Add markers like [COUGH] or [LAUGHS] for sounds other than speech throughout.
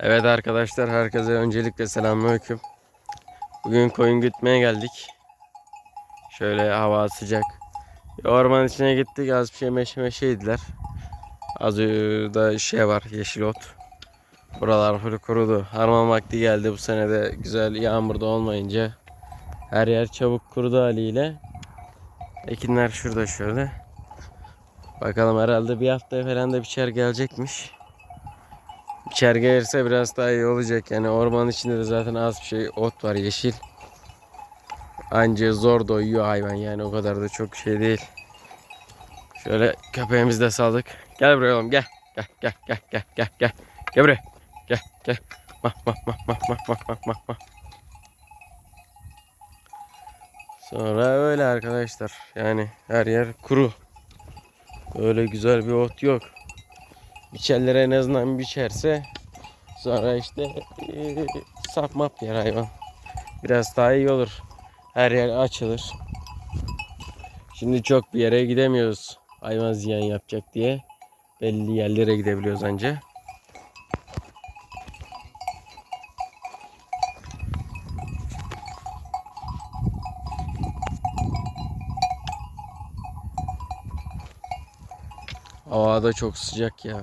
Evet arkadaşlar herkese öncelikle selamünaleyküm. Bugün koyun gütmeye geldik. Şöyle hava sıcak. Orman içine gittik az bir şey meşe meşe yediler. Az da şey var yeşil ot. Buralar full kurudu. Harman vakti geldi bu sene de güzel yağmur da olmayınca. Her yer çabuk kurudu haliyle. Ekinler şurada şöyle. Bakalım herhalde bir haftaya falan da biçer gelecekmiş. İçer gelirse biraz daha iyi olacak. Yani ormanın içinde de zaten az bir şey ot var yeşil. Anca zor doyuyor hayvan yani o kadar da çok şey değil. Şöyle köpeğimizi de saldık. Gel buraya oğlum gel. Gel gel gel gel gel gel. Gel buraya. Gel gel. Mah mah mah mah mah mah mah mah mah. Sonra öyle arkadaşlar. Yani her yer kuru. Öyle güzel bir ot yok. Biçerlere en azından biçerse sonra işte e, sap yer hayvan. Biraz daha iyi olur. Her yer açılır. Şimdi çok bir yere gidemiyoruz. Hayvan ziyan yapacak diye. Belli yerlere gidebiliyoruz anca. Hava da çok sıcak ya.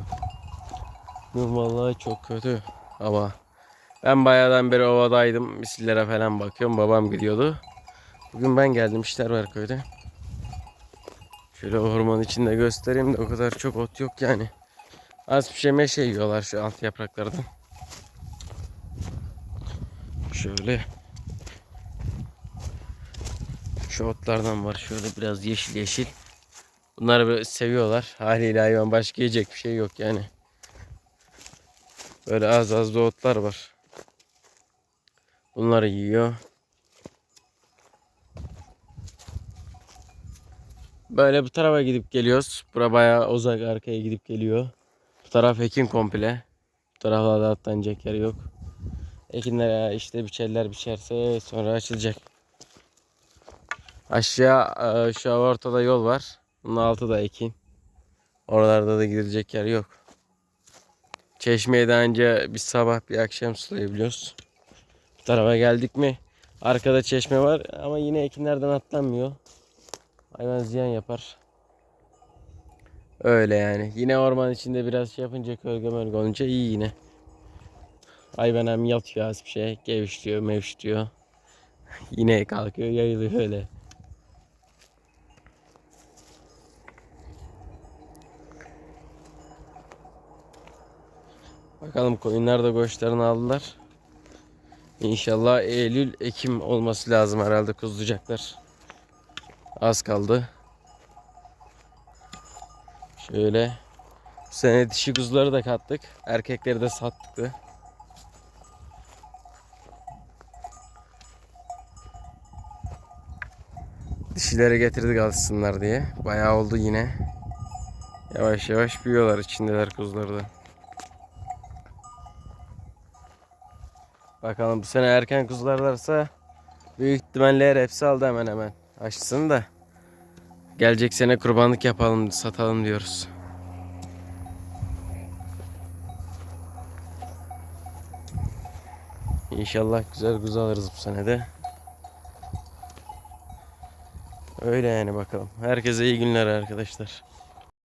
Vallahi çok kötü hava. Ben bayağıdan beri ovadaydım. Misillere falan bakıyorum. Babam gidiyordu. Bugün ben geldim. işler var köyde. Şöyle orman içinde göstereyim de o kadar çok ot yok yani. Az bir şey meşe yiyorlar şu alt yapraklardan. Şöyle. Şu otlardan var. Şöyle biraz yeşil yeşil. Bunları böyle seviyorlar. Haliyle hayvan başka yiyecek bir şey yok yani. Böyle az az da otlar var. Bunları yiyor. Böyle bu tarafa gidip geliyoruz. Bura bayağı uzak arkaya gidip geliyor. Bu taraf ekin komple. Bu taraflarda atlanacak yer yok. Ekinler işte biçerler biçerse sonra açılacak. Aşağı e, şu ortada yol var. Bunun altı da ekin. Oralarda da gidilecek yer yok. Çeşmeyi de önce bir sabah bir akşam sulayabiliyoruz. Bu tarafa geldik mi? Arkada çeşme var ama yine ekinlerden atlanmıyor. Hayvan ziyan yapar. Öyle yani. Yine orman içinde biraz şey yapınca kölge mölge olunca iyi yine. Hayvan hem yatıyor az bir şey. Gevişliyor mevşliyor. [LAUGHS] yine kalkıyor yayılıyor öyle. Bakalım koyunlar da koçlarını aldılar. İnşallah Eylül Ekim olması lazım herhalde kuzlayacaklar. Az kaldı. Şöyle bu sene dişi kuzuları da kattık. Erkekleri de sattık da. Dişileri getirdik alsınlar diye. Bayağı oldu yine. Yavaş yavaş büyüyorlar içindeler kuzuları da. Bakalım bu sene erken kuzularlarsa büyük ihtimalle hepsi aldı hemen hemen. Açsın da gelecek sene kurbanlık yapalım satalım diyoruz. İnşallah güzel kuzu alırız bu sene de. Öyle yani bakalım. Herkese iyi günler arkadaşlar.